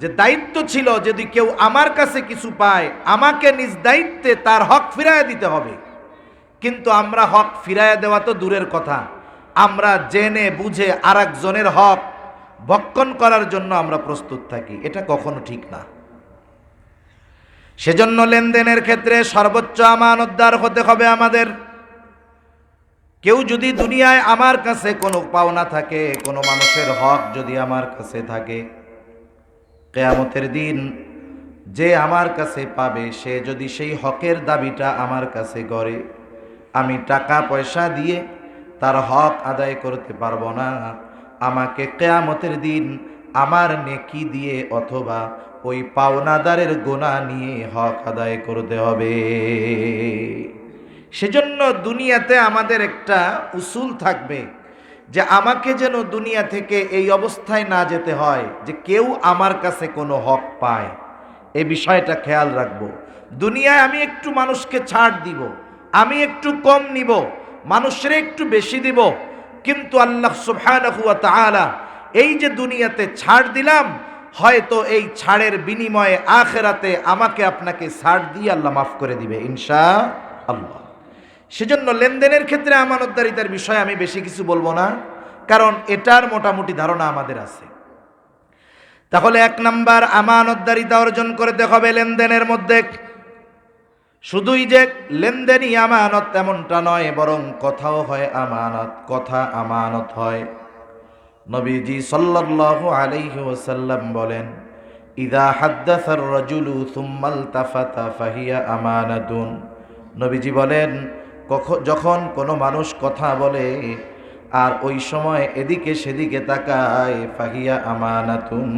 যে দায়িত্ব ছিল যদি কেউ আমার কাছে কিছু পায়, আমাকে নিজ দায়িত্বে তার হক ফিরায় দিতে হবে। কিন্তু আমরা হক ফিরায় দেওয়া তো দূরের কথা। আমরা জেনে বুঝে আর একজনের হক ভক্ষণ করার জন্য আমরা প্রস্তুত থাকি। এটা কখনো ঠিক না। সেজন্য লেনদেনের ক্ষেত্রে সর্বোচ্চ আমানতদার হতে হবে আমাদের। কেউ যদি দুনিয়ায় আমার কাছে কোনো পাওনা থাকে, কোনো মানুষের হক যদি আমার কাছে থাকে কেয়ামতের দিন যে আমার কাছে পাবে, সে যদি সেই হকের দাবিটা আমার কাছে গড়ে আমি টাকা পয়সা দিয়ে তার হক আদায় করতে পারব না। আমাকে কেয়ামতের দিন আমার নেকি দিয়ে অথবা ওই পাওনাদারের গোনা নিয়ে হক আদায় করতে হবে। সেজন্য দুনিয়াতে আমাদের একটা উসুল থাকবে। যে আমাকে যেন দুনিয়া থেকে এই অবস্থায় না যেতে হয়, যে কেউ আমার কাছে কোনো হক পায়। এই বিষয়টা খেয়াল রাখব। দুনিয়ায় আমি একটু মানুষকে ছাড় দিব, আমি একটু কম নিব, মানুষের একটু বেশি দিব, কিন্তু আল্লাহ সুবহানাহু ওয়া তাআলা এই যে দুনিয়াতে ছাড় দিলাম, হয়তো এই ছাড়ের বিনিময়ে আখেরাতে আমাকে আপনাকে ছাড় দিয়ে আল্লাহ মাফ করে দিবে ইনশা আল্লাহ সেজন্য লেনদেনের ক্ষেত্রে আমানতদারিতার বিষয়ে আমি বেশি কিছু বলব না, কারণ এটার মোটামুটি ধারণা আমাদের আছে। তাহলে এক নাম্বার, আমানতদারিতা অর্জন করতে হবে লেনদেনের মধ্যে। শুধুই যে লেনদেনই আমানত তেমনটা নয়, বরং কথাও হয় আমানত, কথা আমানত হয়। নবীজি সাল্লাল্লাহু আলাইহি ওয়াসাল্লাম বলেন, ইদা হাদ্দাসার রাজুলু সুম্মাল তাফাতা ফাহিয়া আমানাতুন। নবীজি বলেন যখন কোনো মানুষ কথা বলে, আর ওই সময় এদিকে সেদিকে তাকায়, ফাহিয়া আমানাতুন,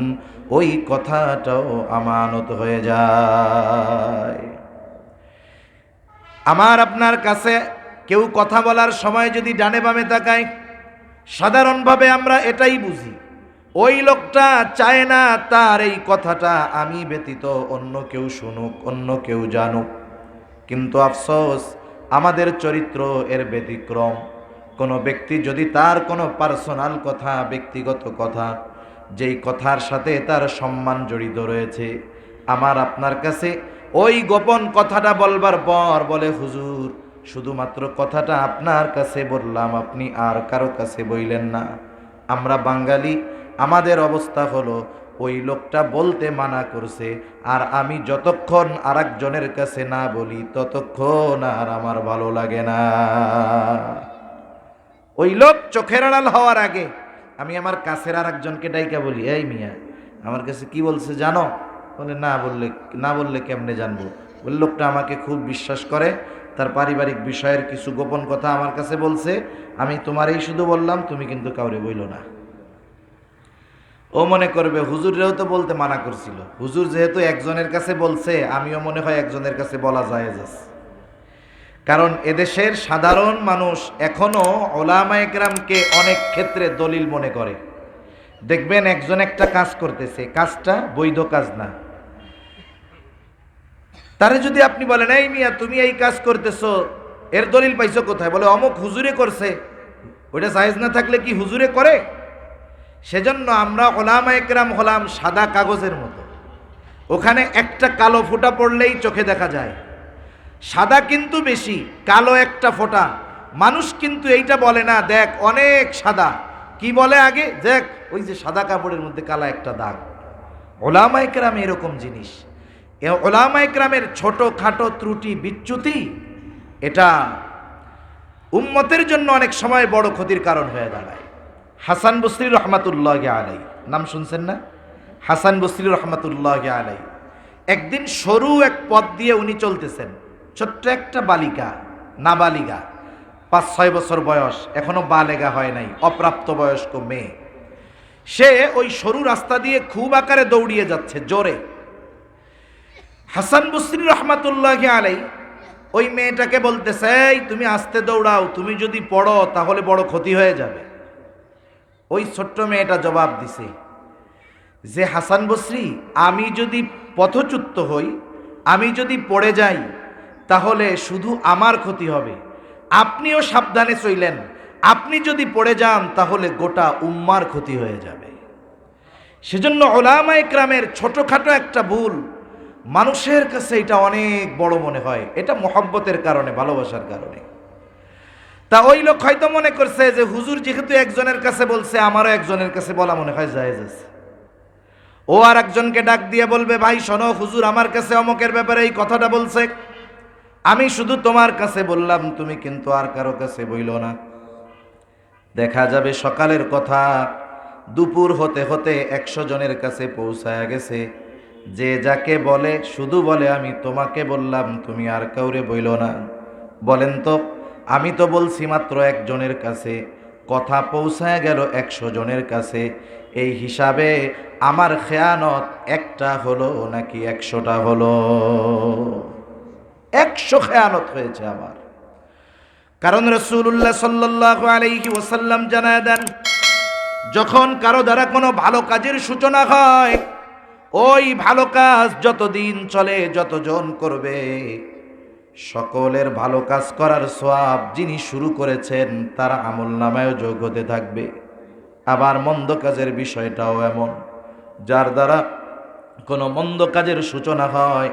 ওই কথাটাও আমানত হয়ে যায়। আমার আপনার কাছে কেউ কথা বলার সময় যদি ডানে বামে তাকায়, সাধারণভাবে আমরা এটাই বুঝি, ওই লোকটা চায় না তার এই কথাটা আমি ব্যতীত অন্য কেউ শুনুক, অন্য কেউ জানুক। কিন্তু আফসোস আমাদের চরিত্র এর ব্যতিক্রম। কোনো ব্যক্তি যদি তার কোনো পার্সোনাল কথা, ব্যক্তিগত কথা, যেই কথার সাথে তার সম্মান জড়িত রয়েছে, আমার আপনার কাছে ওই গোপন কথাটা বলবার পর বলে, হুজুর, শুধুমাত্র কথাটা আপনার কাছে বললাম, আপনি আর কারও কাছে বইলেন না। আমরা বাঙালি, আমাদের অবস্থা হলো ওই লোকটা বলতে মানা করছে, আর আমি যতক্ষণ আর একজনের কাছে না বলি, ততক্ষণ আর আমার ভালো লাগে না। ওই লোক চোখের আড়াল হওয়ার আগে আমি আমার কাছের আর একজনকে ডাইকা বলি, এই মিয়া, আমার কাছে কি বলছে জানো? বলে, না বললে না বললে কেমনে জানব? ওই লোকটা আমাকে খুব বিশ্বাস করে, তার পারিবারিক বিষয়ের কিছু গোপন কথা আমার কাছে বলছে, আমি তোমারই শুধু বললাম, তুমি কিন্তু কাউরে বইল না। ও মনে করবে হুজুরেও তো বলতে মানা করছিল। হুজুর যেহেতু একজনের কাছে বলছে, আমিও মনে হয় একজনের কাছে বলা যায় কারণ এদেশের সাধারণ মানুষ এখনও ওলামা একরামকে অনেক ক্ষেত্রে দলিল মনে করে। দেখবেন একজন একটা কাজ করতেছে, কাজটা বৈধ কাজ না। তারে যদি আপনি বলেন, এই মিয়া, তুমি এই কাজ করতেছো, এর দলিল পাইছো কোথায়? বলে, অমুক হুজুরে করছে। ওইটা সাইজ না থাকলে কি হুজুরে করে? সেজন্য আমরা ওলামা একরাম হলাম সাদা কাগজের মতো। ওখানে একটা কালো ফোঁটা পড়লেই চোখে দেখা যায়। সাদা কিন্তু বেশি, কালো একটা ফোঁটা। মানুষ কিন্তু এইটা বলে না, দেখ, অনেক সাদা। কি বলে আগে? দেখ, ওই যে সাদা কাপড়ের মধ্যে কালা একটা দাগ। ওলামা একরাম এরকম জিনিস। ওলামা একরামের ছোট খাটো ত্রুটি বিচ্যুতি, এটা উম্মতের জন্য অনেক সময় বড় ক্ষতির কারণ হয়ে দাঁড়ায়। হাসান বসরি রহমাতুল্লাহ আলাই। নাম শুনছেন না? হাসান বসরি রহমাতুল্লাহ আলাই। একদিন সরু এক পথ দিয়ে উনি চলতেছেন। ছোট্ট একটা বালিকা, নাবালিকা। পাঁচ, ছয় বছর বয়স, এখনও বালেগা হয় নাই, অপ্রাপ্ত বয়স্ক মেয়ে। সে ওই সরু রাস্তা দিয়ে খুব আকারে দৌড়িয়ে যাচ্ছে, জোরে। হাসান বসরি রহমাতুল্লাহ আলাই ওই মেয়েটাকে বলতেছে তুমি আস্তে দৌড়াও, তুমি যদি পড়ো, তাহলে বড় ক্ষতি হয়ে যাবে। ওই ছোট্ট মেয়েটা জবাব দিছে, যে হাসান বসরি, আমি যদি পথচ্যুত হই, আমি যদি পড়ে যাই, তাহলে শুধু আমার ক্ষতি হবে। আপনিও সাবধানে চইলেন। আপনি যদি পড়ে যান, তাহলে গোটা উম্মার ক্ষতি হয়ে যাবে। সেজন্য ওলামা ইকরামের ছোটোখাটো একটা ভুল, মানুষের কাছে এটা অনেক বড় মনে হয়। এটা মোহব্বতের কারণে, ভালোবাসার কারণে। তা ওই লোক হয়তো মনে করছে যে হুজুর যেহেতু একজনের কাছে বলছে, আমারও একজনের কাছে বলা মনে হয় জায়েজ আছে। ও আর একজনকে ডাক দিয়ে বলবে, ভাই, শোনো, হুজুর আমার কাছে অমকের ব্যাপারে এই কথাটা বলছে। আমি শুধু তোমার কাছে বললাম, তুমি কিন্তু আর কারও কাছে বইল না। দেখা যাবে সকালের কথা, দুপুর হতে হতে একশো জনের কাছে পৌঁছায়া গেছে। যে যাকে বলে, শুধু বলে, আমি তোমাকে বললাম, তুমি আর কাউরে বইল না। বলেন তো আমি তো বলছি মাত্র একজনের কাছে, কথা পৌঁছায় গেল একশো জনের কাছে। এই হিসাবে আমার খেয়ানত একটা হলো, নাকি একশোটা হলো? একশো খেয়ানত হয়েছে আমার। কারণ রসুল্লাহ সাল্লাহ আলাইহি ওসাল্লাম জানায় দেন, যখন কারও দ্বারা কোনো ভালো কাজের সূচনা হয়, ওই ভালো কাজ যতদিন চলে, যতজন করবে সকলের ভালো কাজ করার সোয়াব যিনি শুরু করেছেন, তার আমল নামায়ও যোগ হতে থাকবে। আবার মন্দ কাজের বিষয়টাও এমন। যার দ্বারা কোনো মন্দ কাজের সূচনা হয়,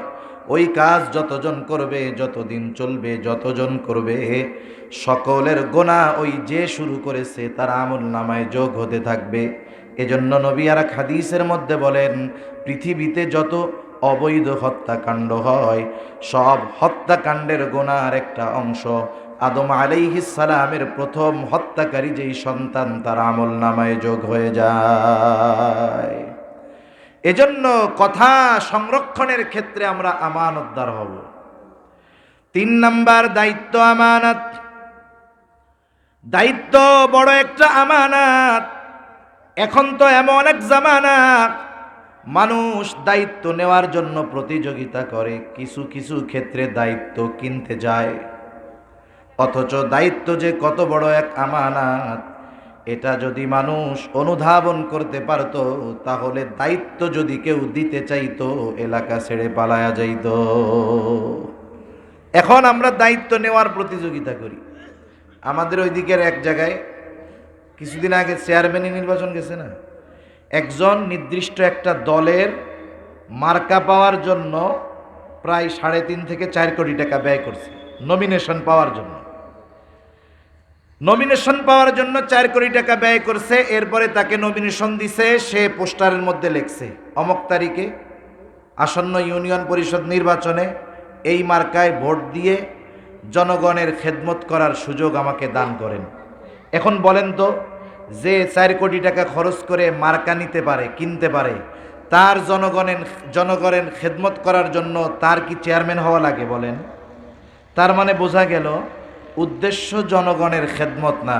ওই কাজ যতজন করবে, যতদিন চলবে, যতজন করবে, সকলের গোনা ওই যে শুরু করেছে, তার আমল নামায় যোগ হতে থাকবে। এজন্য নবী আর হাদিসের মধ্যে বলেন, পৃথিবীতে যত অবৈধ হত্যাকাণ্ড হয়। সব হত্যাকাণ্ডের গোনার একটা অংশ। আদম সালামের প্রথম হত্যাকারী যেই সন্তান, তার আমল নামায় যোগ হয়ে যায়। এজন্য কথা সংরক্ষণের ক্ষেত্রে আমরা আমানতদার হব। তিন নাম্বার দায়িত্ব আমানত। দায়িত্ব বড় একটা আমানাত। এখন তো এমন এক জামানা মানুষ দায়িত্ব নেওয়ার জন্য প্রতিযোগিতা করে, কিছু কিছু ক্ষেত্রে দায়িত্ব কিনতে যায়। অথচ দায়িত্ব যে কত বড় এক আমানাত, এটা যদি মানুষ অনুধাবন করতে পারত, তাহলে দায়িত্ব যদি কেউ দিতে চাইতো, এলাকা ছেড়ে পালায়া যাইত। এখন আমরা দায়িত্ব নেওয়ার প্রতিযোগিতা করি। আমাদের ওই দিকের এক জায়গায়, কিছুদিন আগে চেয়ারম্যানই নির্বাচন গেছে না? একজন নির্দিষ্ট একটা দলের মার্কা পাওয়ার জন্য প্রায় সাড়ে তিন থেকে চার কোটি টাকা ব্যয় করছে নমিনেশন পাওয়ার জন্য। নমিনেশন পাওয়ার জন্য চার কোটি টাকা ব্যয় করছে, এরপরে তাকে নমিনেশন দিছে, সে পোস্টারের মধ্যে লেখছে, অমক তারিখে আসন্ন ইউনিয়ন পরিষদ নির্বাচনে এই মার্কায় ভোট দিয়ে জনগণের খেদমত করার সুযোগ আমাকে দান করেন। এখন বলেন তো যে চার কোটি টাকা খরচ করে মার্কা নিতে পারে, কিনতে পারে, তার জনগণের জনগণের খেদমত করার জন্য তার কি চেয়ারম্যান হওয়া লাগে বলেন? তার মানে বোঝা গেল, উদ্দেশ্য জনগণের খেদমত না।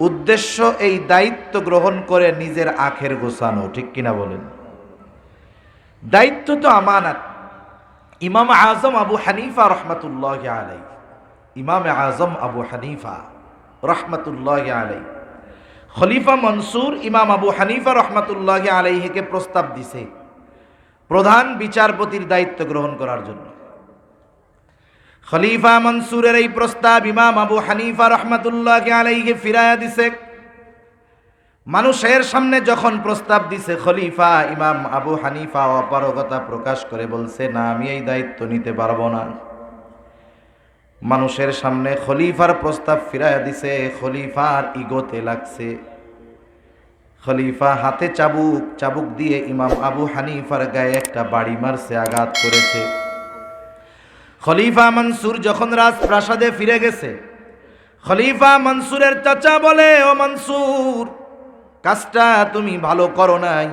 উদ্দেশ্য এই দায়িত্ব গ্রহণ করে নিজের আখের গোছানো, ঠিক কিনা বলেন? দায়িত্ব তো আমানাত। ইমাম আজম আবু হানিফা রহমতুল্লাহ আলাই ইমাম আজম আবু হানিফা রহমতুল্লাহ আলাই খলিফা মনসুর ইমাম আবু হানিফা রহমতুল্লাহ আলাইহিকে প্রস্তাব দিছে প্রধান বিচারপতির দায়িত্ব গ্রহণ করার জন্য। খলিফা মনসুরের এই প্রস্তাব ইমাম আবু হানিফা রহমতুল্লাহ আলাইকে ফিরাইয়া দিছে। মানুষের সামনে যখন প্রস্তাব দিছে, খলিফা ইমাম আবু হানিফা অপারগতা প্রকাশ করে বলছে, না, আমি এই দায়িত্ব নিতে পারব না। মানুষের সামনে খলিফার প্রস্তাব ফিরাইয়া দিছে, খলিফার ইগোতে লাগছে। খলিফা হাতে চাবুক চাবুক দিয়ে ইমাম আবু হানিফার গায়ে একটা বাড়ি মারছে, আঘাত করেছে। খলিফা মনসুর যখন রাজপ্রাসাদে ফিরে গেছে, খলিফা মনসুরের চাচা বলে, ও মনসুর, কাজটা তুমি ভালো করো নাই।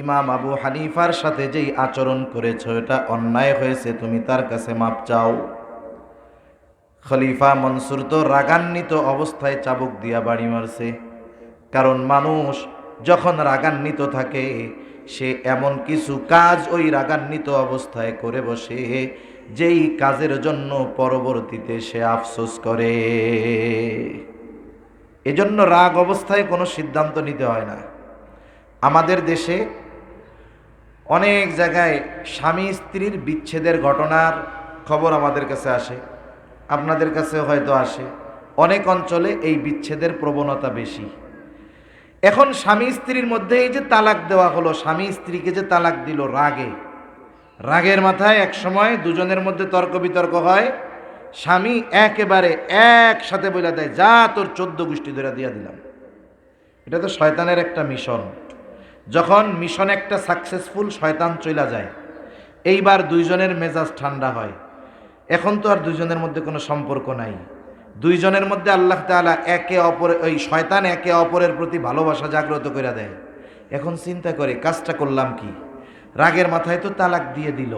ইমাম আবু হানিফার সাথে যেই আচরণ করেছ, এটা অন্যায় হয়েছে, তুমি তার কাছে মাপ চাও। খলিফা মনসুর তো রাগান্বিত অবস্থায় চাবুক দিয়া বাড়ি মারছে। কারণ মানুষ যখন রাগান্বিত থাকে, সে এমন কিছু কাজ ওই রাগান্বিত অবস্থায় করে বসে, যেই কাজের জন্য পরবর্তীতে সে আফসোস করে। এজন্য রাগ অবস্থায় কোনো সিদ্ধান্ত নিতে হয় না। আমাদের দেশে অনেক জায়গায় স্বামী স্ত্রীর বিচ্ছেদের ঘটনার খবর আমাদের কাছে আসে। আপনাদের কাছে হয়তো আসে। অনেক অঞ্চলে এই বিচ্ছেদের প্রবণতা বেশি। এখন স্বামী স্ত্রীর মধ্যে এই যে তালাক দেওয়া হলো, স্বামী স্ত্রীকে যে তালাক দিল রাগে, রাগের মাথায় এক সময় দুজনের মধ্যে তর্ক বিতর্ক হয়। স্বামী একেবারে একসাথে বলে দেয়, যা তোর চোদ্দ গোষ্ঠী ধরে দিয়া দিলাম। এটা তো শয়তানের একটা মিশন। যখন মিশন একটা সাকসেসফুল শয়তান চলে যায়, এইবার দুইজনের মেজাজ ঠান্ডা হয়। এখন তো আর দুইজনের মধ্যে কোনো সম্পর্ক নাই। দুইজনের মধ্যে আল্লাহ তাআলা একে অপর, ওই শয়তান একে অপরের প্রতি ভালোবাসা জাগ্রত করে দেয়। এখন চিন্তা করে, কাজটা করলাম কি? রাগের মাথায় তো তালাক দিয়ে দিল।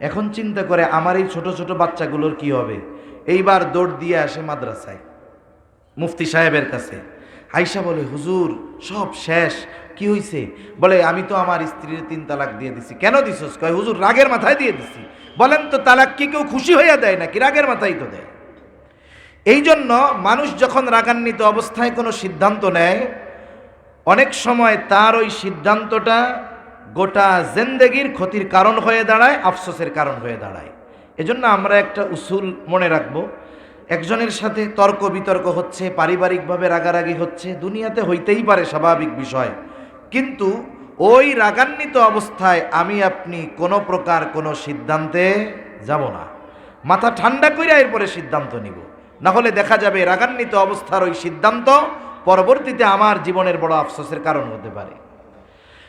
এখন চিন্তা করে, আমার এই ছোট ছোট বাচ্চাগুলোর কি হবে? এইবার দৌড় দিয়ে আসে মাদ্রাসায়, মুফতি সাহেবের কাছে। আইসা বলে, হুজুর, সব শেষ। কি হইছে? বলে, আমি তো আমার স্ত্রীর তিন তালাক দিয়ে দিছি। কেন দিছস? কয়, হুজুর, রাগের মাথায় দিয়ে দিছি। বলেন তো, তালাক কি কেউ খুশি হইয়া দেয় নাকি রাগের মাথায় তো দেয়? এই জন্য মানুষ যখন রাগান্বিত অবস্থায় কোনো সিদ্ধান্ত নেয়, অনেক সময় তার ওই সিদ্ধান্তটা গোটা জেন্দেগির ক্ষতির কারণ হয়ে দাঁড়ায়, আফসোসের কারণ হয়ে দাঁড়ায়। এজন্য আমরা একটা উসুল মনে রাখব। একজনের সাথে তর্ক বিতর্ক হচ্ছে, পারিবারিকভাবে রাগারাগি হচ্ছে, দুনিয়াতে হইতেই পারে স্বাভাবিক বিষয়। কিন্তু ওই রাগান্বিত অবস্থায় আমি আপনি কোনো প্রকার কোনো সিদ্ধান্তে যাব না। মাথা ঠান্ডা করে এরপরে সিদ্ধান্ত নিব। না হলে দেখা যাবে রাগান্বিত অবস্থার ওই সিদ্ধান্ত পরবর্তীতে আমার জীবনের বড় আফসোসের কারণ হতে পারে।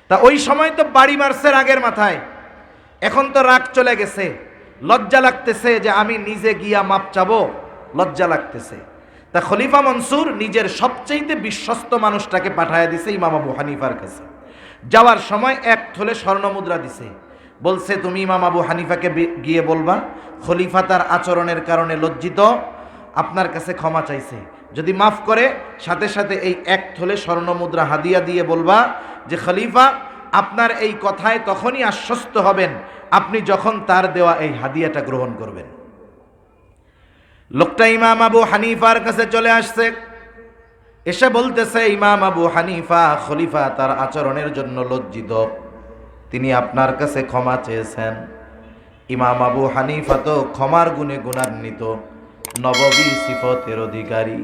তা ওই সময় তো বাড়ি মারছে রাগের মাথায়। এখন তো রাগ চলে গেছে। লজ্জা লাগতেছে যে আমি নিজে গিয়া মাপ চাবো। লজ্জা লাগতেছে। তা খলিফা মনসুর নিজের সবচেয়েতে বিশ্বস্ত মানুষটাকে পাঠায় দিছে ইমাম আবু হানিফার কাছে। যাওয়ার সময় এক থলে স্বর্ণ মুদ্রা দিছে। বলছে, তুমি ইমাম আবু হানিফাকে গিয়ে বলবা, খলিফা তার আচরণের কারণে লজ্জিত, আপনার কাছে ক্ষমা চাইছে। যদি মাফ করে, সাথে সাথে এই এক থলে স্বর্ণ মুদ্রা হাদিয়া দিয়ে বলবা যে, খলিফা, আপনার এই কথায় তখনই আশ্বস্ত হবেন, আপনি যখন তার দেওয়া এই হাদিয়াটা গ্রহণ করবেন। লোকটা ইমাম আবু হানিফার কাছে চলে আসছে। এসে বলতেছে, ইমাম আবু হানিফা খলিফা তার আচরণের জন্য লজ্জিত। তিনি আপনার কাছে ক্ষমা চেয়েছেন। ইমাম আবু হানিফা তো ক্ষমার গুণে গুণান্বিত, নববী সিফতের অধিকারী।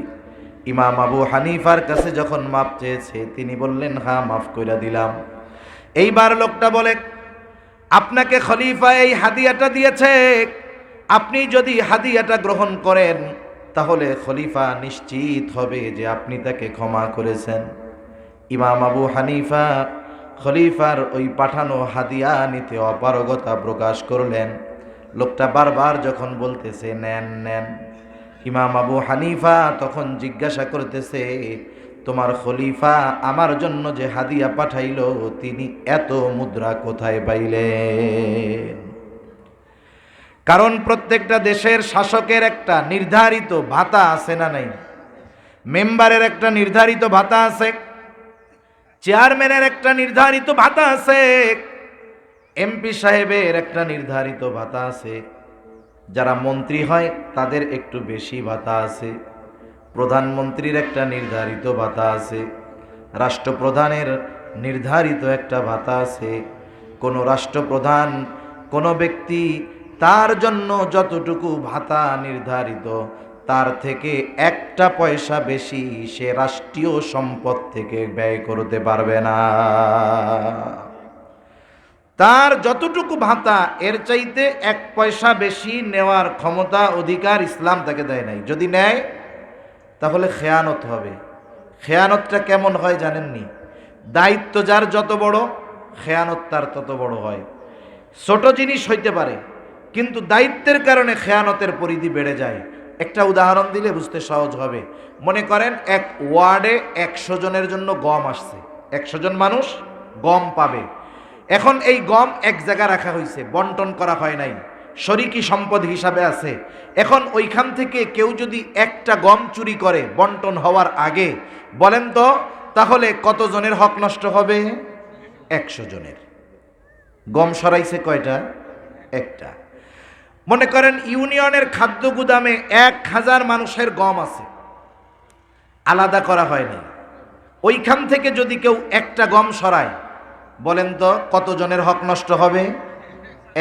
ইমাম আবু হানিফার কাছে যখন মাপ চেয়েছে, তিনি বললেন হ্যাঁ মাফ করে দিলাম। এইবার লোকটা বলে, আপনাকে খলিফা এই হাদিয়াটা দিয়েছে। আপনি যদি হাদিয়াটা গ্রহণ করেন, তাহলে খলিফা নিশ্চিত হবে যে আপনি তাকে ক্ষমা করেছেন। ইমাম আবু হানিফা খলিফার ওই পাঠানো হাদিয়া নিতে অপারগতা প্রকাশ করলেন। লোকটা বারবার যখন বলতেছে, নেন নেন। ইমাম আবু হানিফা তখন জিজ্ঞাসা করতেছে, তোমার খলিফা আমার জন্য যে হাদিয়া পাঠাইল, তিনি এত মুদ্রা কোথায় পাইলেন? কারণ প্রত্যেকটা দেশের শাসকের একটা নির্ধারিত ভাতা আছে না নাই? মেম্বারের একটা নির্ধারিত ভাতা আছে, চেয়ারম্যানের একটা নির্ধারিত ভাতা আছে, এমপি সাহেবের একটা নির্ধারিত ভাতা আছে। যারা মন্ত্রী হয়, তাদের একটু বেশি ভাতা আছে। প্রধানমন্ত্রীর একটা নির্ধারিত ভাতা আছে। রাষ্ট্রপ্রধানের নির্ধারিত একটা ভাতা আছে। কোনো রাষ্ট্রপ্রধান, কোনো ব্যক্তি তার জন্য যতটুকু ভাতা নির্ধারিত, তার থেকে একটা পয়সা বেশি সে রাষ্ট্রীয় সম্পদ থেকে ব্যয় করতে পারবে না। তার যতটুকু ভাতা, এর চাইতে এক পয়সা বেশি নেওয়ার ক্ষমতা অধিকার ইসলাম তাকে দেয় নাই। যদি নেয়, তাহলে খেয়ানত হবে। খেয়ানতটা কেমন হয় জানেননি? দায়িত্ব যার যত বড়, খেয়ানত তার তত বড় হয়। ছোট জিনিস হইতে পারে কিন্তু দায়িত্বের কারণে খেয়ানতের পরিধি বেড়ে যায়। একটা উদাহরণ দিলে বুঝতে সহজ হবে। মনে করেন এক ওয়ার্ডে একশো জনের জন্য গম আসছে। একশো জন মানুষ গম পাবে। এখন এই গম এক জায়গায় রাখা হয়েছে বন্টন করা হয় নাই। শরিকি সম্পদ হিসাবে আছে। এখন ওইখান থেকে কেউ যদি একটা গম চুরি করে বন্টন হওয়ার আগে, বলেন তো, তাহলে কতজনের হক নষ্ট হবে? একশো জনের। গম সরাইছে কয়টা? একটা। মনে করেন ইউনিয়নের খাদ্য গুদামে এক হাজার মানুষের গম আছে। আলাদা করা হয়নি। ওইখান থেকে যদি কেউ একটা গম সরায়, বলেন তো কতজনের হক নষ্ট হবে?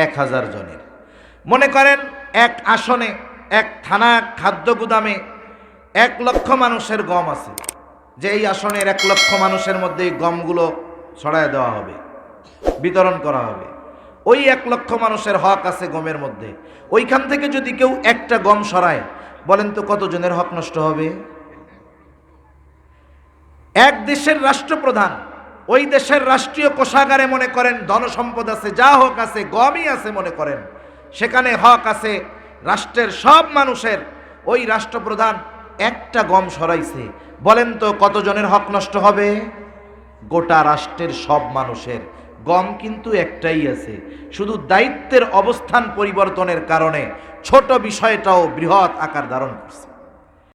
এক হাজার জনের। মনে করেন এক আসনে, এক থানা খাদ্য গুদামে এক লক্ষ মানুষের গম আছে। যে এই আসনের এক লক্ষ মানুষের মধ্যে এই গমগুলো ছড়ায় দেওয়া হবে, বিতরণ করা হবে। ওই এক লক্ষ মানুষের হক আছে গমের মধ্যে। ওইখান থেকে যদি কেউ একটা গম সরায়, বলেন তো কতজনের হক নষ্ট হবে? এক দেশের রাষ্ট্রপ্রধান, ওই দেশের রাষ্ট্রীয় কোষাগারে মনে করেন ধনসম্পদ আছে, যা হোক আছে, গমই আছে মনে করেন। সেখানে হক আছে, রাষ্ট্রের সব মানুষের। ওই রাষ্ট্রপ্রধান একটা গম সরাইছে। বলেন তো কতজনের হক নষ্ট হবে? গোটা রাষ্ট্রের সব মানুষের। গম কিন্তু একটাই আছে। শুধু দায়িত্বের অবস্থান পরিবর্তনের কারণে ছোট বিষয়টাও বৃহৎ আকার ধারণ করছে।